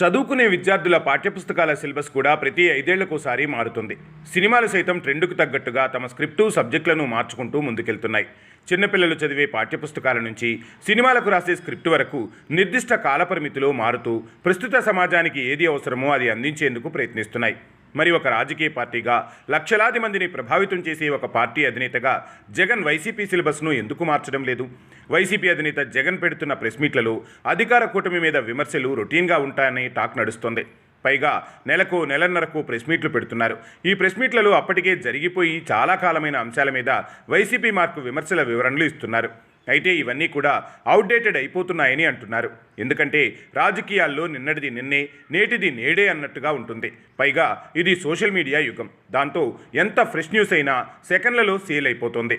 చదువుకునే విద్యార్థుల పాఠ్యపుస్తకాల సిలబస్ కూడా ప్రతి ఐదేళ్ళకోసారి మారుతుంది. సినిమాలు సైతం ట్రెండుకు తగ్గట్టుగా తమ స్క్రిప్టు సబ్జెక్టులను మార్చుకుంటూ ముందుకెళ్తున్నాయి. చిన్నపిల్లలు చదివే పాఠ్యపుస్తకాల నుంచి సినిమాలకు రాసే స్క్రిప్ట్ వరకు నిర్దిష్ట కాలపరిమితిలో మారుతూ ప్రస్తుత సమాజానికి ఏది అవసరమో అది అందించేందుకు ప్రయత్నిస్తున్నాయి. మరి ఒక రాజకీయ పార్టీగా లక్షలాది మందిని ప్రభావితం చేసే ఒక పార్టీ అధినేతగా జగన్ వైసీపీ సిలబస్ను ఎందుకు మార్చడం లేదు? వైసీపీ అధినేత జగన్ పెడుతున్న ప్రెస్ మీట్లలో అధికార కూటమి మీద విమర్శలు రొటీన్గా ఉంటాయని టాక్ నడుస్తోంది. పైగా నెలకు నెలన్నరకు ప్రెస్ మీట్లు పెడుతున్నారు. ఈ ప్రెస్ మీట్లలో అప్పటికే జరిగిపోయి చాలా కాలమైన అంశాల మీద వైసీపీ మార్కు విమర్శల వివరణలు ఇస్తున్నారు. అయితే ఇవన్నీ కూడా అవుట్డేటెడ్ అయిపోతున్నాయని అంటున్నారు. ఎందుకంటే రాజకీయాల్లో నిన్నటిది నిన్నే నేటిది నేడే అన్నట్టుగా ఉంటుంది. పైగా ఇది సోషల్ మీడియా యుగం. దాంతో ఎంత ఫ్రెష్ న్యూస్ అయినా సెకండ్లలో సేల్ అయిపోతుంది.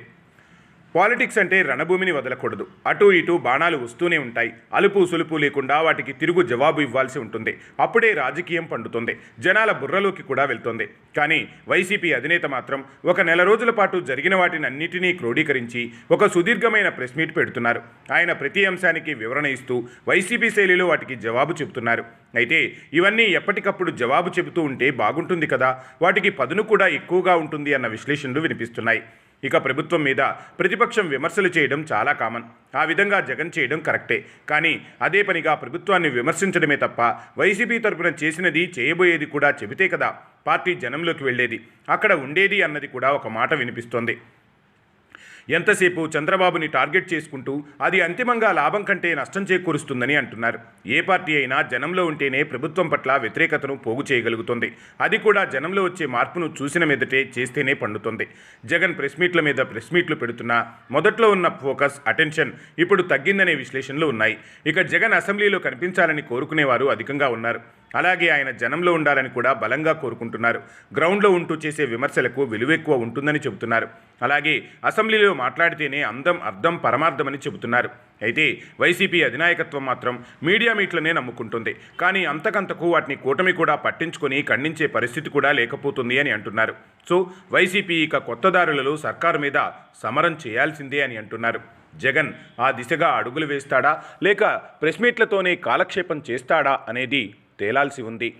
పాలిటిక్స్ అంటే రణభూమిని వదలకూడదు. అటు ఇటు బాణాలు వస్తూనే ఉంటాయి. అలుపు సులుపు లేకుండా వాటికి తిరుగు జవాబు ఇవ్వాల్సి ఉంటుంది. అప్పుడే రాజకీయం పండుతుంది. జనాల బుర్రలోకి కూడా వెళ్తుంది. కానీ వైసీపీ అధినేత మాత్రం ఒక నెల రోజుల పాటు జరిగిన వాటిని అన్నిటినీ క్రోడీకరించి ఒక సుదీర్ఘమైన ప్రెస్ మీట్ పెడుతున్నారు. ఆయన ప్రతి అంశానికి వివరణ ఇస్తూ వైసీపీ శైలిలో వాటికి జవాబు చెబుతున్నారు. అయితే ఇవన్నీ ఎప్పటికప్పుడు జవాబు చెబుతూ ఉంటే బాగుంటుంది కదా? వాటికి పదును కూడా ఎక్కువగా ఉంటుంది అన్న విశ్లేషణలు వినిపిస్తున్నాయి. ఇక ప్రభుత్వం మీద ప్రతిపక్షం విమర్శలు చేయడం చాలా కామన్. ఆ విధంగా జగన్ చేయడం కరెక్టే. కానీ అదే పనిగా ప్రభుత్వాన్ని విమర్శించడమే తప్ప వైసీపీ తరపున చేసినది చేయబోయేది కూడా చెబితే కదా పార్టీ జనంలోకి వెళ్ళేది. అక్కడ ఉండేది అన్నది కూడా ఒక మాట వినిపిస్తోంది. ఎంతసేపు చంద్రబాబుని టార్గెట్ చేసుకుంటూ అది అంతిమంగా లాభం కంటే నష్టం చేకూరుస్తుందని అంటున్నారు. ఏ పార్టీ అయినా జనంలో ఉంటేనే ప్రభుత్వం పట్ల వ్యతిరేకతను పోగు చేయగలుగుతుంది. అది కూడా జనంలో వచ్చే మార్పును చూసిన మీదటే చేస్తేనే పండుతుంది. జగన్ ప్రెస్ మీట్ల మీద ప్రెస్ మీట్లు పెడుతున్నా మొదట్లో ఉన్న ఫోకస్ అటెన్షన్ ఇప్పుడు తగ్గిందనే విశ్లేషణలు ఉన్నాయి. ఇక జగన్ అసెంబ్లీలో కనిపించాలని కోరుకునేవారు అధికంగా ఉన్నారు. అలాగే ఆయన జనంలో ఉండాలని కూడా బలంగా కోరుకుంటున్నారు. గ్రౌండ్లో ఉంటూ చేసే విమర్శలకు విలువెక్కువ ఉంటుందని చెబుతున్నారు. అలాగే అసెంబ్లీలో మాట్లాడితేనే అందం అర్థం పరమార్థమని చెబుతున్నారు. అయితే వైసీపీ అధినాయకత్వం మాత్రం మీడియా మీట్లనే నమ్ముకుంటుంది. కానీ అంతకంతకు వాటిని కూటమి కూడా పట్టించుకొని ఖండించే పరిస్థితి కూడా లేకపోతుంది అని అంటున్నారు. సో వైసీపీ ఇక కొత్త దారులలో సర్కారు మీద సమరం చేయాల్సిందే అని అంటున్నారు. జగన్ ఆ దిశగా అడుగులు వేస్తాడా? లేక ప్రెస్ మీట్లతోనే కాలక్షేపం చేస్తాడా? అనేది తేలాల్సి ఉంది.